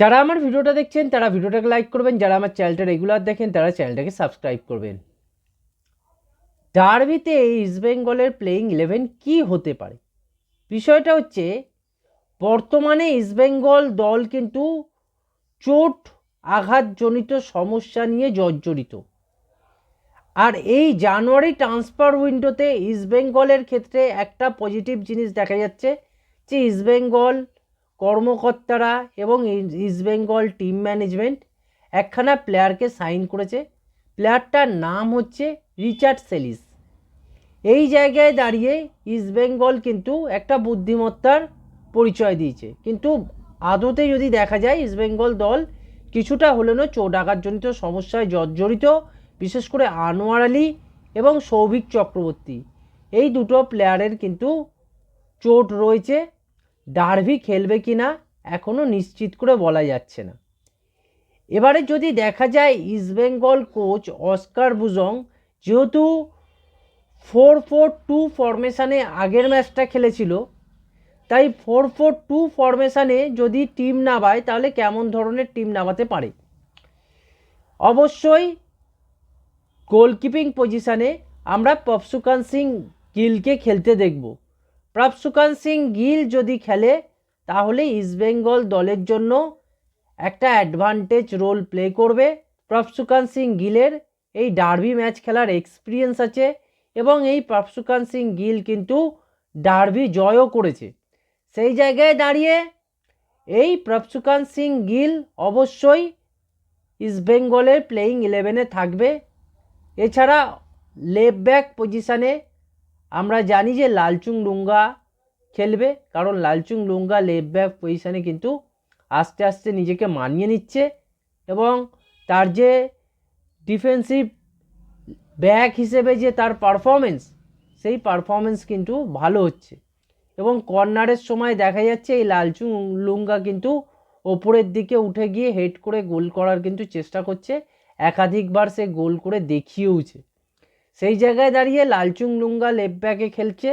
যারা আমার ভিডিওটা দেখছেন, তারা ভিডিওটাকে লাইক করবেন। যারা আমার চ্যানেলটা রেগুলার দেখেন, তারা চ্যানেলটাকে সাবস্ক্রাইব করবেন। ডার্বিতে ইস্টবেঙ্গলের প্লেয়িং ইলেভেন কি হতে পারে? বিষয়টা হচ্ছে, বর্তমানে ইস্টবেঙ্গল দল কিন্তু চোট আঘাতজনিত সমস্যা নিয়ে জর্জরিত। আর এই জানুয়ারি ট্রান্সফার উইন্ডোতে ইস্টবেঙ্গলের ক্ষেত্রে একটা পজিটিভ জিনিস দেখা যাচ্ছে যে ইস্টবেঙ্গল কর্মকর্তারা এবং ইস্টবেঙ্গল টিম ম্যানেজমেন্ট একখানা প্লেয়ারকে সাইন করেছে। প্লেয়ারটার নাম হচ্ছে রিচার্ড সেলিস এই জায়গায় দাঁড়িয়ে ইস্টবেঙ্গল কিন্তু একটা বুদ্ধিমত্তার পরিচয় দিয়েছে। কিন্তু আদতে যদি দেখা যায় ইস্টবেঙ্গল দল কিছুটা হলেও চোট আঘাতজনিত সমস্যায় জর্জরিত, বিশেষ করে আনোয়ার আলী এবং সৌভিক চক্রবর্তী। এই দুটো প্লেয়ারের কিন্তু চোট রয়েছে। ডার্ভি খেলবে কি না এখনও নিশ্চিত করে বলা যাচ্ছে না। এবারে যদি দেখা যায় ইস্টবেঙ্গল কোচ অস্কার বুজং, যেহেতু ফোর ফোর টু ফরমেশানে আগের ম্যাচটা খেলেছিল, তাই ফোর ফোর টু ফরমেশানে যদি টিম নামায়, তাহলে কেমন ধরনের টিম নামাতে পারে? অবশ্যই গোলকিপিং পজিশানে আমরা পপসুকান সিং গিলকে খেলতে দেখব। প্রপসুকান সিং গিল যদি খেলে, তাহলে ইস্টবেঙ্গল দলের জন্য একটা অ্যাডভান্টেজ রোল প্লে করবে। প্রপসুকান সিং গিলের এই ডার্বি ম্যাচ খেলার এক্সপিরিয়েন্স আছে এবং এই প্রপসুকান সিং গিল কিন্তু ডার্বি জয়ও করেছে। সেই জায়গায় দাঁড়িয়ে এই প্রপসুকান সিং গিল অবশ্যই ইস্টবেঙ্গলের প্লেয়িং ইলেভেনে থাকবে। এছাড়া লেফট ব্যাক পজিশানে আমরা জানি যে লালচুং লুঙ্গা খেলবে, কারণ লালচুং লুঙ্গা লেফট ব্যাক পজিশানে কিন্তু আস্তে আস্তে নিজেকে মানিয়ে নিচ্ছে এবং তার যে ডিফেন্সিভ ব্যাক হিসেবে যে তার পারফরমেন্স সেই পারফরমেন্স কিন্তু ভালো হচ্ছে। এবং কর্নারের সময় দেখা যাচ্ছে এই লালচুং লুঙ্গা কিন্তু ওপরের দিকে উঠে গিয়ে হেড করে গোল করার কিন্তু চেষ্টা করছে। একাধিকবার সে গোল করে দেখিয়েওছে। সেই জায়গায় দাঁড়িয়ে লালচুং লুঙ্গা লেফট ব্যাকে খেলছে।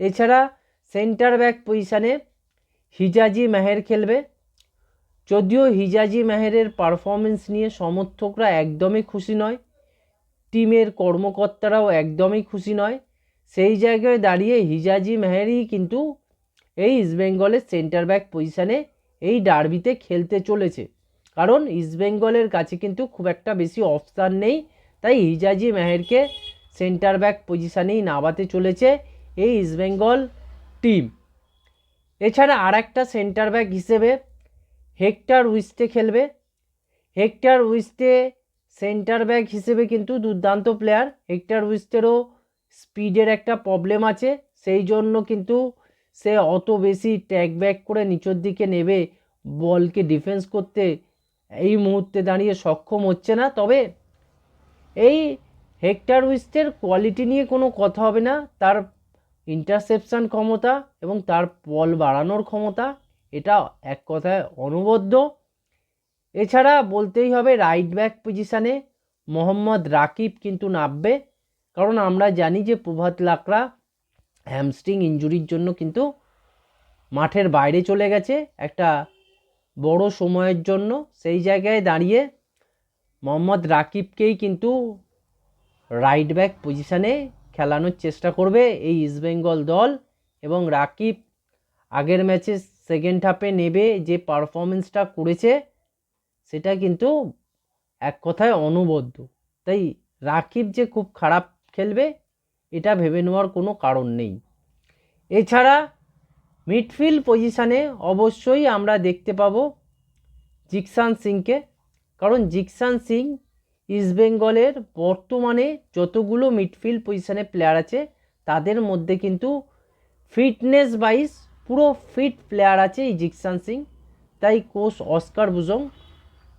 এছাড়া সেন্টার ব্যাক পজিশানে হিজাজি মেহের খেলবে। যদিও হিজাজি মেহেরের পারফরমেন্স নিয়ে সমর্থকরা একদমই খুশি নয়, টিমের কর্মকর্তারাও একদমই খুশি নয়। সেই জায়গায় দাঁড়িয়ে হিজাজি মেহেরই কিন্তু এই ইস্টবেঙ্গলের সেন্টার ব্যাক পজিশানে এই ডার্বিতে খেলতে চলেছে। কারণ ইস্টবেঙ্গলের কাছে কিন্তু খুব একটা বেশি অপশান নেই, তাই হিজাজি মেহেরকে সেন্টার ব্যাক পজিশানেই নামাতে চলেছে এই ইস্টবেঙ্গল টিম। এছাড়া আর একটা সেন্টার ব্যাক হিসেবে হেক্টর উইস্টে খেলবে। হেক্টর উইস্টে সেন্টার ব্যাক হিসেবে কিন্তু দুর্দান্ত প্লেয়ার। হেক্টর উইস্টেরও স্পিডের একটা প্রবলেম আছে, সেই জন্য কিন্তু সে অত বেশি ট্যাগ ব্যাক করে নিচের দিকে নেবে বলকে ডিফেন্স করতে এই মুহূর্তে দাঁড়িয়ে সক্ষম হচ্ছে না। তবে এই হেক্টর উইস্টের কোয়ালিটি নিয়ে কোনো কথা হবে না। তার ইন্টারসেপশান ক্ষমতা এবং তার বল বাড়ানোর ক্ষমতা, এটা এক কথায় অনবদ্য। এছাড়া বলতেই হবে রাইট ব্যাক পজিশানে মোহাম্মদ রাকিব কিন্তু নামবে। কারণ আমরা জানি যে প্রভাত লাকড়া হ্যামস্ট্রিং ইঞ্জুরির জন্য কিন্তু মাঠের বাইরে চলে গেছে একটা বড় সময়ের জন্য। সেই জায়গায় দাঁড়িয়ে মোহাম্মদ রাকিবকেই কিন্তু রাইট ব্যাক পজিশানে খেলানোর চেষ্টা করবে এই ইস্টবেঙ্গল দল এবং রাকিব আগের ম্যাচে সেকেন্ড হাফে নেবে যে পারফরমেন্সটা করেছে, সেটা কিন্তু এক কথায় অনবদ্য। তাই রাকিব যে খুব খারাপ খেলবে, এটা ভেবে নেওয়ার কোনো কারণ নেই। এছাড়া মিডফিল্ড পজিশানে অবশ্যই আমরা দেখতে পাবো জিকসান সিংকে, কারণ জিকসান সিং ইস্টবেঙ্গলের বর্তমানে যতগুলো মিডফিল্ড পজিশানে প্লেয়ার আছে, তাদের মধ্যে কিন্তু ফিটনেস ওয়াইজ পুরো ফিট প্লেয়ার আছে এই জিকসান সিং। তাই কোচ অস্কার বুজং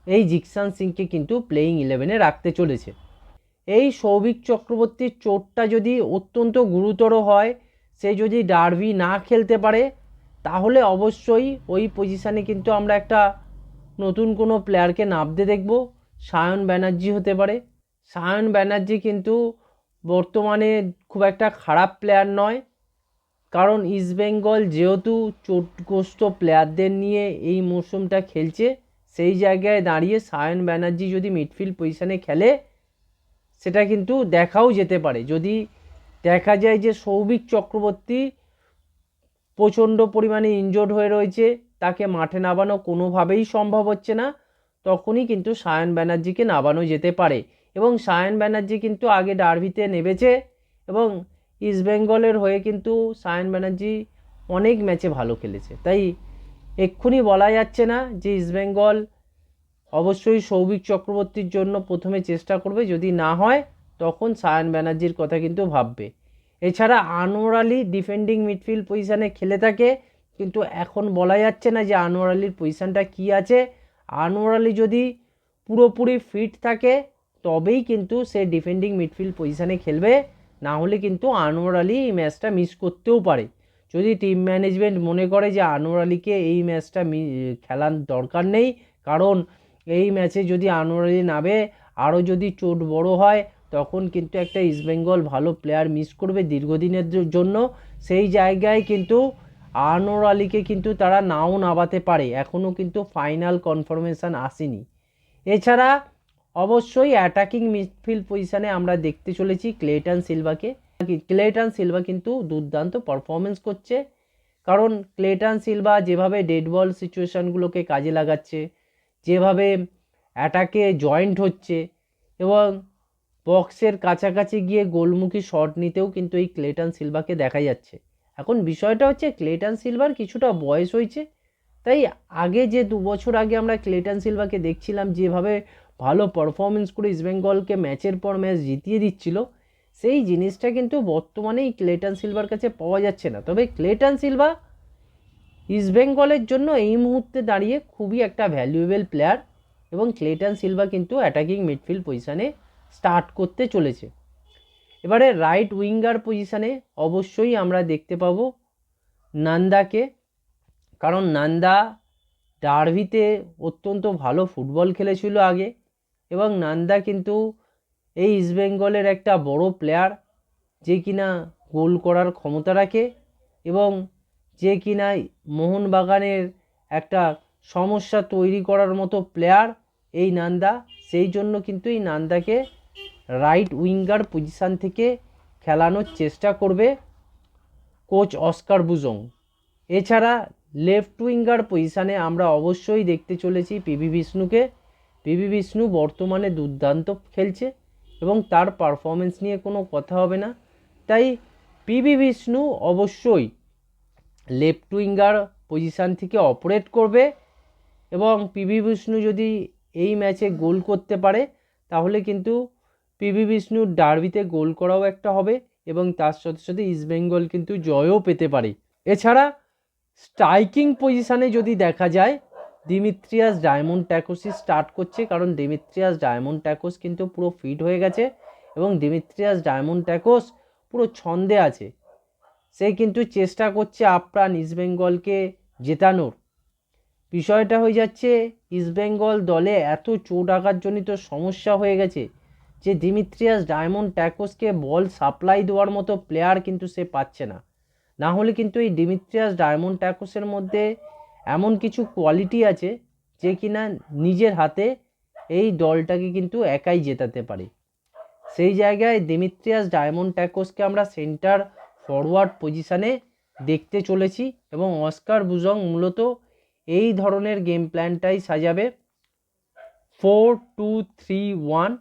এই জিকসান সিংকে কিন্তু প্লেয়িং ইলেভেনে রাখতে চলেছে। এই সৌভিক চক্রবর্তীর চোটটা যদি অত্যন্ত গুরুতর হয়, সে যদি ডার্বি না খেলতে পারে, তাহলে অবশ্যই ওই পজিশানে কিন্তু আমরা একটা নতুন কোনো প্লেয়ারকে নামতে দেখব। সায়ন ব্যানার্জি হতে পারে। সায়ন ব্যানার্জি কিন্তু বর্তমানে খুব একটা খারাপ প্লেয়ার নয়। কারণ ইস্টবেঙ্গল যেহেতু চোটগ্রস্ত প্লেয়ারদের নিয়ে এই মরশুমটা খেলছে, সেই জায়গায় দাঁড়িয়ে সায়ন ব্যানার্জি যদি মিডফিল্ড পজিশানে খেলে, সেটা কিন্তু দেখাও যেতে পারে। যদি দেখা যায় যে সৌভিক চক্রবর্তী প্রচণ্ড পরিমাণে ইনজোর্ড হয়ে রয়েছে, তাকে মাঠে নামানো কোনোভাবেই সম্ভব হচ্ছে না। তখনই কিন্তু সায়ন ব্যানার্জিকে নামানো যেতে পারে এবং সায়ন ব্যানার্জি কিন্তু আগে ডার্বিতে নেমেছে এবং ইস্টবেঙ্গলের হয়ে কিন্তু সায়ন ব্যানার্জি অনেক ম্যাচে ভালো খেলেছে। তাই এক্ষুনি বলা যাচ্ছে না যে ইস্টবেঙ্গল অবশ্যই সৌভিক চক্রবর্তীর জন্য প্রথমে চেষ্টা করবে, যদি না হয় তখন সায়ন ব্যানার্জির কথা কিন্তু ভাববে। এছাড়া আনোয়ার আলী ডিফেন্ডিং মিডফিল্ড পজিশানে খেলে থাকে, কিন্তু এখন বলা যাচ্ছে না যে আনোয়ার আলীর পজিশানটা কী আছে। আনোয়ার আলী যদি পুরোপুরি ফিট থাকে, তবেই কিন্তু সে ডিফেন্ডিং মিডফিল্ড পজিশানে খেলবে। না হলে কিন্তু আনোয়ার আলী এই ম্যাচটা মিস করতেও পারে। যদি টিম ম্যানেজমেন্ট মনে করে যে আনোয়ার আলীকে এই ম্যাচটা খেলার দরকার নেই, কারণ এই ম্যাচে যদি আনোয়ার আলী নামে, আরও যদি চোট বড় হয়, তখন কিন্তু একটা ইস্টবেঙ্গল ভালো প্লেয়ার মিস করবে দীর্ঘদিনের জন্য। সেই জায়গায় কিন্তু আনোয়ার আলীকে কিন্তু তারা নাও নামাতে পারে। এখনও কিন্তু ফাইনাল কনফার্মেশন আসেনি। এছাড়া অবশ্যই অ্যাটাকিং মিডফিল্ড পজিশনে আমরা দেখতে চলেছি ক্লেটন সিলভাকে। ক্লেটন সিলভা কিন্তু দুর্দান্ত পারফরমেন্স করছে। কারণ ক্লেটন সিলভা যেভাবে ডেড বল সিচুয়েশানগুলোকে কাজে লাগাচ্ছে, যেভাবে অ্যাটাকে জয়েন্ট হচ্ছে, এবং বক্সের কাছাকাছি গিয়ে গোলমুখী শট নিতেও কিন্তু এই ক্লেটন সিলভাকে দেখা যাচ্ছে। এখন বিষয়টা হচ্ছে ক্লেটন সিলভার কিছুটা বয়স হয়েছে। তাই আগে যে দু বছর আগে আমরা ক্লেটন সিলভাকে দেখছিলাম, যেভাবে ভালো পারফরমেন্স করে ইস্টবেঙ্গলকে ম্যাচের পর ম্যাচ জিতিয়ে দিচ্ছিল, সেই জিনিসটা কিন্তু বর্তমানে এই ক্লেটন সিলভার কাছে পাওয়া যাচ্ছে না। তবে ক্লেটন সিলভা ইস্টবেঙ্গলের জন্য এই মুহূর্তে দাঁড়িয়ে খুবই একটা ভ্যালুয়েবল প্লেয়ার এবং ক্লেটন সিলভা কিন্তু অ্যাটাকিং মিডফিল্ড পজিশানে স্টার্ট করতে চলেছে। এবারে রাইট উইঙ্গার পজিশানে অবশ্যই আমরা দেখতে পাবো নান্দাকে, কারণ নান্দা ডার্ভিতে অত্যন্ত ভালো ফুটবল খেলেছিল আগে এবং নান্দা কিন্তু এই ইস্টবেঙ্গলের একটা বড় প্লেয়ার যে কিনা গোল করার ক্ষমতা রাখে এবং যে কিনা মোহনবাগানের একটা সমস্যা তৈরি করার মতো প্লেয়ার এই নান্দা, সেই জন্য কিন্তু এই নান্দাকে রাইট উইঙ্গার পজিশান থেকে খেলানোর চেষ্টা করবে কোচ অস্কার বুজং। এছাড়া লেফট উইঙ্গার পজিশানে আমরা অবশ্যই দেখতে চলেছি পিভি বিষ্ণুকে। পিভি বিষ্ণু বর্তমানে দুর্দান্ত খেলছে এবং তার পারফরমেন্স নিয়ে কোনো কথা হবে না। তাই পিভি বিষ্ণু অবশ্যই লেফট উইঙ্গার পজিশান থেকে অপারেট করবে এবং পিভি বিষ্ণু যদি এই ম্যাচে গোল করতে পারে, তাহলে কিন্তু পিভি বিষ্ণুর ডার্বিতে গোল করাও একটা হবে এবং তার সাথে সাথে ইস্টবেঙ্গল কিন্তু জয়ও পেতে পারে। এছাড়া স্ট্রাইকিং পজিশানে যদি দেখা যায় ডিমিত্রিয়াস ডায়মন্ড ট্যাকোসই স্টার্ট করছে কারণ ডিমিত্রিয়াস ডায়মন্ড ট্যাকোস কিন্তু পুরো ফিট হয়ে গেছে এবং ডিমিত্রিয়াস ডায়মন্ড ট্যাকোস পুরো ছন্দে আছে। সে কিন্তু চেষ্টা করছে আপ্রাণ ইস্টবেঙ্গলকে জেতানোর। বিষয়টা হয়ে যাচ্ছে ইস্টবেঙ্গল দলে এত চোট আঘাতজনিত সমস্যা হয়ে গেছে। যে ডিমিত্রিয়াস ডায়মন্ড ট্যাকোসকে বল সাপ্লাই দেওয়ার মতো প্লেয়ার কিন্তু সে পাচ্ছে না। না হলে কিন্তু এই ডিমিত্রিয়াস ডায়মন্ড ট্যাকোসের মধ্যে এমন কিছু কোয়ালিটি আছে যে কিনা নিজের হাতে এই দলটাকে কিন্তু একাই জেতাতে পারে। সেই জায়গায় দিমিত্রিয়াস ডায়মন্ড ট্যাকোসকে আমরা সেন্টার ফরওয়ার্ড পজিশানে দেখতে চলেছি এবং অস্কার বুজং মূলত এই ধরনের গেম প্ল্যানটাই সাজাবে। ফোর টু থ্রি ওয়ান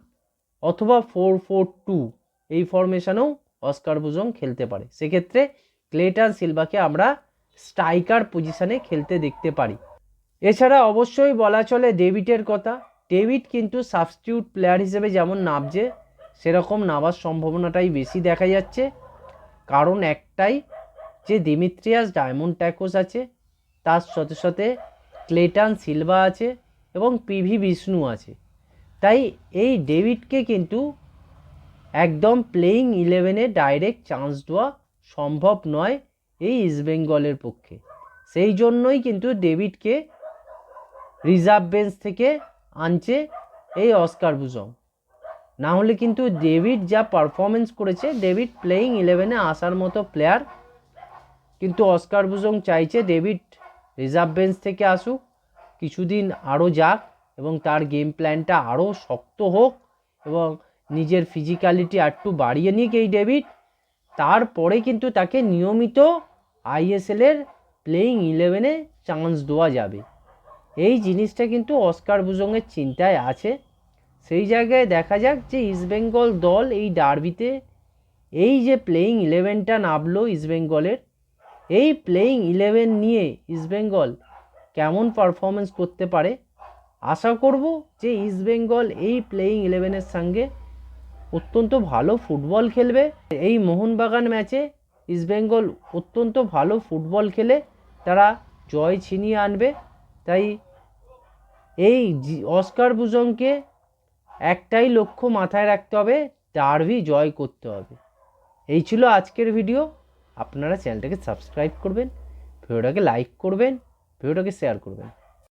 অথবা ফোর ফোর টু এই ফরমেশনেও অস্কার বুজং খেলতে পারে। সেক্ষেত্রে ক্লেটন সিলভাকে আমরা স্ট্রাইকার পজিশনে খেলতে দেখতে পারি। এছাড়া অবশ্যই বলা চলে ডেভিডের কথা। ডেভিড কিন্তু সাবস্টিটিউট প্লেয়ার হিসেবে যেমন নামছে, সেরকম নামার সম্ভাবনাটাই বেশি দেখা যাচ্ছে। কারণ একটাই যে দিমিত্রিয়াস ডায়মন্ড ট্যাকোস আছে, তার সাথে সাথে ক্লেটন সিলভা আছে এবং পিভি বিষ্ণু আছে। তাই এই ডেভিডকে কিন্তু একদম প্লেয়িং ইলেভেনে ডাইরেক্ট চান্স দেওয়া সম্ভব নয় এই ইস্টবেঙ্গলের পক্ষে। সেই জন্যই কিন্তু ডেভিডকে রিজার্ভ বেঞ্চ থেকে আনছে এই অস্কার বুজং। না হলে কিন্তু ডেভিড যা পারফরমেন্স করেছে, ডেভিড প্লেয়িং ইলেভেনে আসার মতো প্লেয়ার কিন্তু অস্কার বুজং চাইছে ডেভিড রিজার্ভ বেঞ্চ থেকে আসুক, কিছুদিন আরও যাক। এবং তার গেম প্ল্যানটা আরও শক্ত হোক এবং নিজের ফিজিক্যালিটি একটু বাড়িয়ে নিক এই ডেভিড তারপরে কিন্তু তাকে নিয়মিত আইএসএলের প্লেয়িং ইলেভেনে চান্স দেওয়া যাবে। এই জিনিসটা কিন্তু অস্কার বুজংয়ের চিন্তায় আছে। সেই জায়গায় দেখা যাক যে ইস্টবেঙ্গল দল এই ডার্বিতে এই যে প্লেয়িং ইলেভেনটা নামলো ইস্টবেঙ্গলের এই প্লেয়িং ইলেভেন নিয়ে ইস্টবেঙ্গল কেমন পারফরমেন্স করতে পারে? আশা করব যে ইস্টবেঙ্গল এই প্লেয়িং ইলেভেনের সঙ্গে অত্যন্ত ভালো ফুটবল খেলবে। এই মোহনবাগান ম্যাচে ইস্টবেঙ্গল অত্যন্ত ভালো ফুটবল খেলে তারা জয় ছিনিয়ে আনবে। তাই এই অস্কার বুজংকে একটাই লক্ষ্য মাথায় রাখতে হবে ডার্বি জয় করতে হবে। এই ছিল আজকের ভিডিও আপনারা চ্যানেলটাকে সাবস্ক্রাইব করবেন ভিডিওটাকে লাইক করবেন ভিডিওটাকে শেয়ার করবেন।